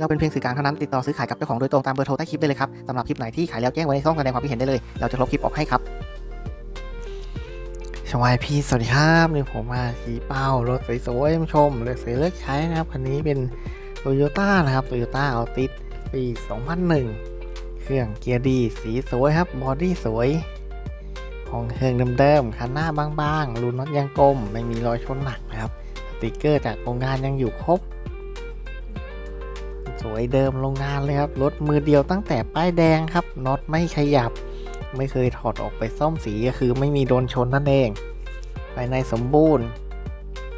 เราเป็นเพียงสื่อกลางเท่านั้นติดต่อซื้อขายกับเจ้าของโดยตรงตามเบอร์โทรใต้คลิปได้เลยครับสำหรับคลิปไหนที่ขายแล้วแจ้งไว้ในช่องแสดงความคิดเห็นได้เลย เราจะลบคลิปออกให้ครับสวัสดีพี่สวัสดีครับนี่ผมมาขี่เป้ารถสวยๆมาชมเลยสวยเลือกใช้นะครับคันนี้เป็นโตโยต้านะครับโตโยต้าอัลติสปี 2001 เครื่องเกียร์ดีสีสวยครับบอดี้สวย ของเครื่องเดิมๆคันหน้าบางๆรูน็อตยังกลม ไม่มีรอยชนหนักนะครับสติกเกอร์จากโรงงานยังอยู่ครบ สวยเดิมโรงงานเลยครับรถมือเดียวตั้งแต่ป้ายแดงครับน็อตไม่ขยับ ไม่เคยถอดออกไปซ่อมสีก็คือไม่มีโดนชนนั่นเองภายในสมบูรณ์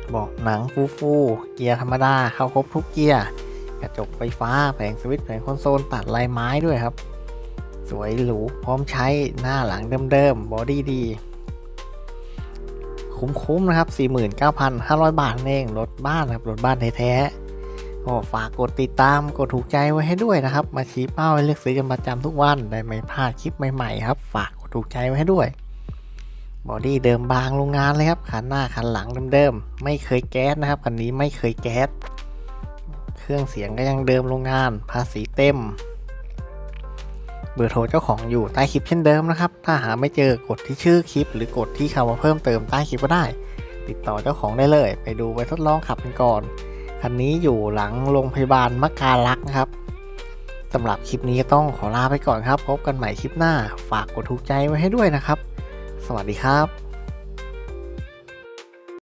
เบาะหนังฟูฟูเกียร์ธรรมดาเข้าครบทุกเกียร์กระจกไฟฟ้าแผงสวิตช์แผงคอนโซลตัดลายไม้ด้วยครับ สวยหรูพร้อมใช้หน้าหลังเดิมๆบอดี้ดี คุ้มๆนะครับ 49,500 บาทเองรถบ้านครับรถบ้านแท้ๆ ก็ฝากกดติดตามกดถูกใจไว้ให้ด้วยนะครับ มาชี้เป้าให้เลือกซื้อกันประจำทุกวันได้ไม่พลาดคลิปใหม่ๆครับ ฝากกดถูกใจไว้ให้ด้วยบอดี้เดิมบางโรงงานเลยครับคันหน้าคันหลังเดิมๆไม่เคยแก๊สนะครับคันนี้ไม่เคยแก๊สเครื่องเสียงก็ยังเดิมโรงงาน ภาษีเต็ม เบอร์โทรเจ้าของอยู่ใต้คลิปเช่นเดิมนะครับ ถ้าหาไม่เจอกดที่ชื่อคลิป หรือกดที่คำว่าเพิ่มเติมใต้คลิปก็ได้ ติดต่อเจ้าของได้เลย ไปดูไปทดลองขับกันก่อน คันนี้อยู่หลังโรงพยาบาลมะกาลักนะครับสำหรับคลิปนี้ก็ต้องขอลาไปก่อนครับ พบกันใหม่คลิปหน้า ฝากกดถูกใจไว้ให้ด้วยนะครับ สวัสดีครับ